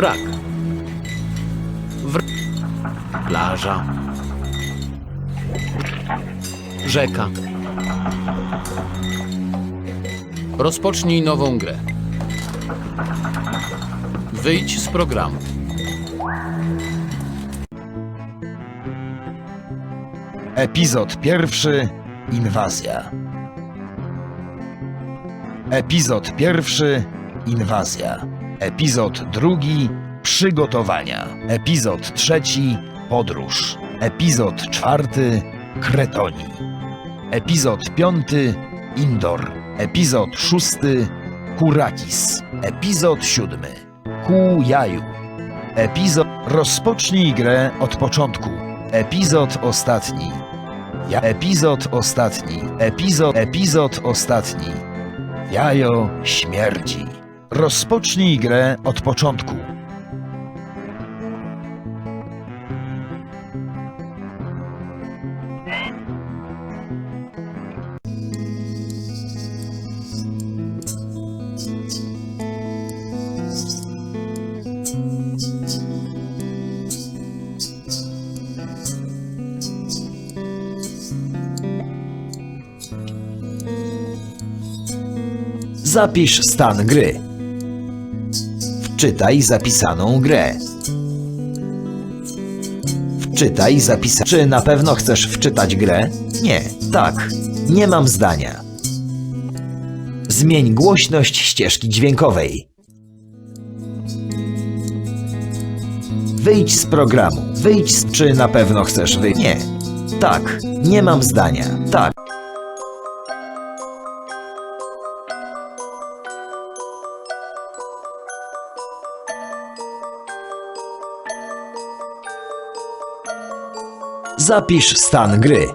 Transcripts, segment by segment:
Wrak. Wr... Plaża. Rzeka. Rozpocznij nową grę. Wyjdź z programu. Epizod pierwszy Inwazja. Epizod pierwszy Inwazja. Epizod drugi Przygotowania. Epizod trzeci Podróż. Epizod czwarty Kretonii. Epizod piąty Indor. Epizod szósty Kurakis. Epizod siódmy Ku Jaju. Epizod Rozpocznij grę od początku. Epizod ostatni. Ja epizod ostatni. Epizod epizod ostatni. Jajo śmierdzi. Rozpocznij grę od początku. Zapisz stan gry. Wczytaj zapisaną grę. Wczytaj zapisa... Czy na pewno chcesz wczytać grę? Nie. Tak. Nie mam zdania. Zmień głośność ścieżki dźwiękowej. Wyjdź z programu. Wyjdź z... Czy na pewno chcesz wyjść? Nie. Tak. Nie mam zdania. Tak. Zapisz stan gry.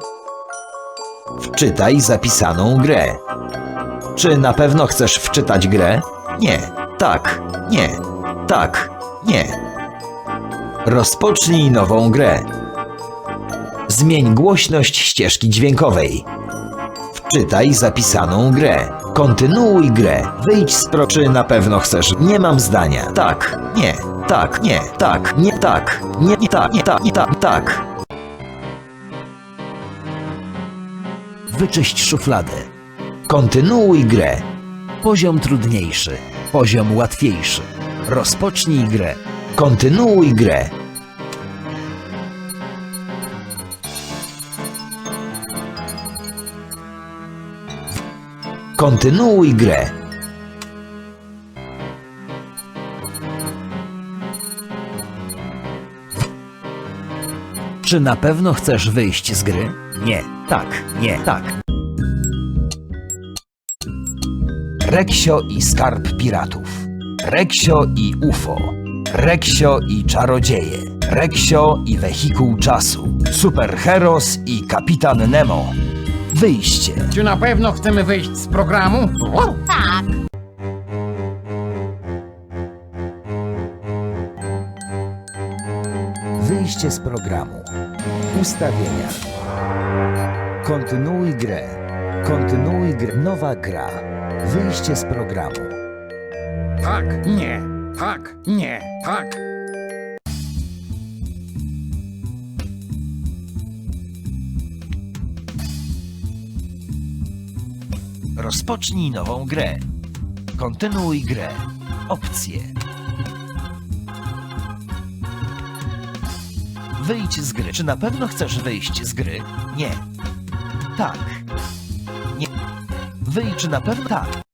Wczytaj zapisaną grę. Czy na pewno chcesz wczytać grę? Nie. Tak. Nie. Tak. Nie. Rozpocznij nową grę. Zmień głośność ścieżki dźwiękowej. Wczytaj zapisaną grę. Kontynuuj grę. Wyjdź z pro... Czy na pewno chcesz? Nie mam zdania. Tak. Nie. Tak. Nie. Tak. Nie. Tak. Nie. Nie. Tak. Nie. Tak. Nie. Tak. Tak. Wyczyść szufladę. Kontynuuj grę. Poziom trudniejszy. Poziom łatwiejszy. Rozpocznij grę. Kontynuuj grę. Kontynuuj grę. Czy na pewno chcesz wyjść z gry? Nie. Tak. Nie. Tak. Reksio i skarb piratów. Reksio i UFO. Reksio i czarodzieje. Reksio i wehikuł czasu. Superheros i kapitan Nemo. Wyjście. Czy na pewno chcemy wyjść z programu? Tak. Wyjście z programu. Ustawienia. Kontynuuj grę. Kontynuuj grę. Nowa gra. Wyjście z programu. Tak, nie, tak, nie, tak. Rozpocznij nową grę. Kontynuuj grę. Opcje. Wyjdź z gry. Czy na pewno chcesz wyjść z gry? Nie. Tak. Nie. Wyjdź, na pewno tak.